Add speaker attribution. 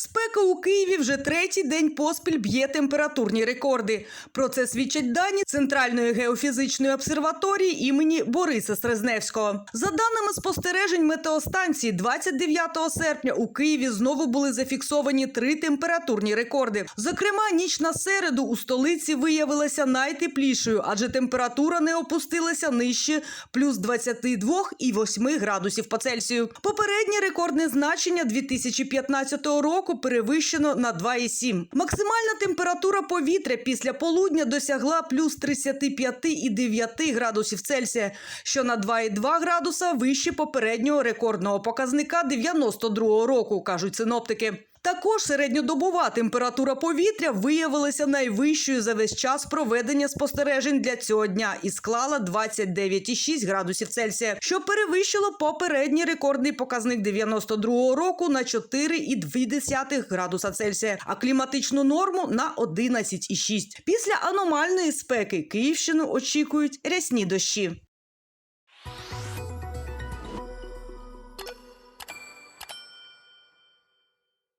Speaker 1: Спека у Києві вже третій день поспіль б'є температурні рекорди. Про це свідчать дані Центральної геофізичної обсерваторії імені Бориса Стрезневського. За даними спостережень метеостанції, 29 серпня у Києві знову були зафіксовані три температурні рекорди. Зокрема, ніч на середу у столиці виявилася найтеплішою, адже температура не опустилася нижче плюс 22,8 градусів по Цельсію. Попереднє рекордне значення 2015 року перевищено на 2,7. Максимальна температура повітря після полудня досягла плюс 35,9 градусів Цельсія, що на 2,2 градуса вище попереднього рекордного показника 92 року, кажуть синоптики. Також середньодобова температура повітря виявилася найвищою за весь час проведення спостережень для цього дня і склала 29,6 градусів Цельсія, що перевищило попередній рекордний показник 92 року на 4,2 градуса Цельсія, а кліматичну норму на 11,6. Після аномальної спеки Київщину очікують рясні дощі.